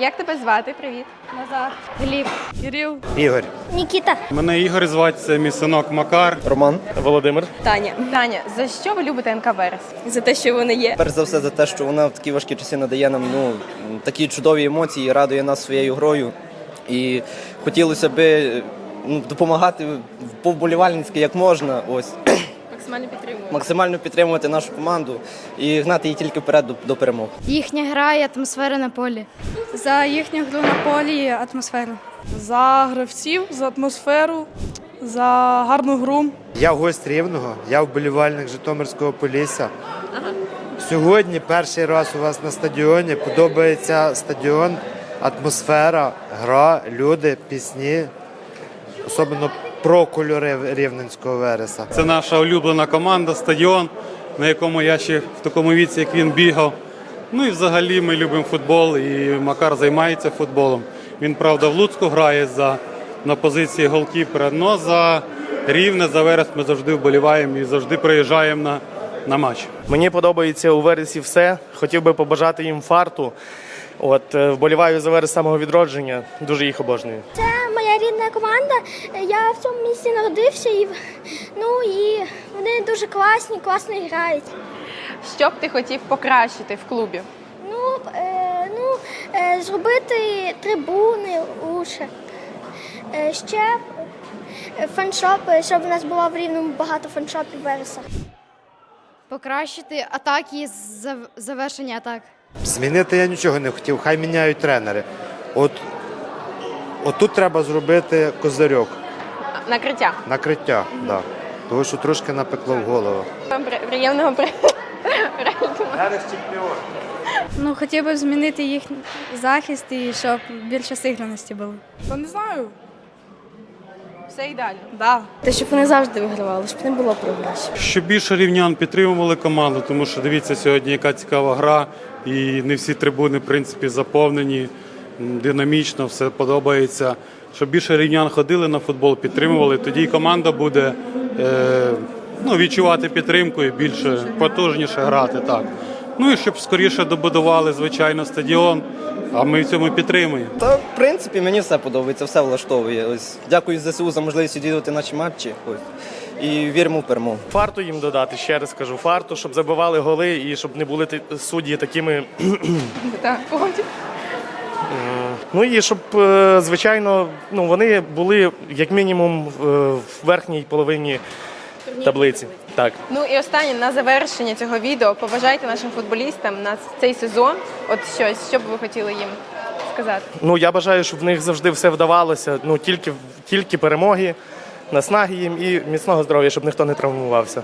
Як тебе звати? Привіт. Назар. Гліб. Кирил. Ігор. Нікіта. Мене Ігор звати, це мій синок Макар. Роман. Володимир. Таня. Таня, за що ви любите НК Верес? За те, що вони є. Перш за все за те, що вона в такі важкі часи надає нам ну, такі чудові емоції, радує нас своєю грою. І хотілося би ну, допомагати повболівальницьки як можна. Ось. Максимально підтримую. Максимально підтримувати нашу команду і гнати її тільки вперед до, до перемог. Їхня гра і атмосфера на полі. За їхню гру на полі і атмосферу. За гравців, за атмосферу, за гарну гру. Я гость рівного, я вболівальник Житомирського Полісся. Сьогодні перший раз у вас на стадіоні подобається стадіон, атмосфера, гра, люди, пісні, особливо про кольори Рівненського Вереса. Це наша улюблена команда, стадіон, на якому я ще в такому віці, як він бігав. Ну і взагалі ми любимо футбол, і Макар займається футболом. Він, правда, в Луцьку грає за, на позиції голкіпера, але за рівне, за Верес ми завжди вболіваємо і завжди приїжджаємо на, на матч. Мені подобається у вересі все. Хотів би побажати їм фарту. От е, вболіваю за верес самого відродження. Дуже їх обожнюю. Моя команда. Я в цьому місці народився і ну і вони дуже класні, класно грають. Що б ти хотів покращити в клубі? Ну, е, ну е, зробити трибуни лучше. Е, ще фаншопи, щоб у нас було в рівному багато фаншопів вереса. Покращити атаки зав- завершення атак. Змінити я нічого не хотів, хай міняють тренери. От, от тут треба зробити козирьок, Накриття. накриття, да. тому що трошки напекло в голову. Вам при- приємного при... Ну, хотів би змінити їхній захист і щоб більше сигнаності було. Та не знаю. Все ідеально. Да. Те, щоб вони завжди вигравали, щоб не було програшів. Щоб більше рівнян підтримували команду, тому що дивіться сьогодні, яка цікава гра, і не всі трибуни, в принципі, заповнені, динамічно, все подобається. Щоб більше рівнян ходили на футбол, підтримували, тоді і команда буде е, ну, відчувати підтримку і більше потужніше грати. Так. Ну і щоб скоріше добудували, звичайно, стадіон, а ми в цьому підтримуємо. Та в принципі мені все подобається, все влаштовує. Ось дякую ЗСУ за можливість відвідувати наші матчі. Ось. І віримо в перемогу. Фарту їм додати, ще раз кажу, фарту, щоб забивали голи і щоб не були судді такими. Так. Ну і щоб, е, звичайно, ну вони були як мінімум е, в верхній половині таблиці. Так. Ну і останнє на завершення цього відео побажайте нашим футболістам на цей сезон. От щось, що б ви хотіли їм сказати? Ну я бажаю, щоб в них завжди все вдавалося. Ну тільки, тільки перемоги, наснаги їм і міцного здоров'я, щоб ніхто не травмувався.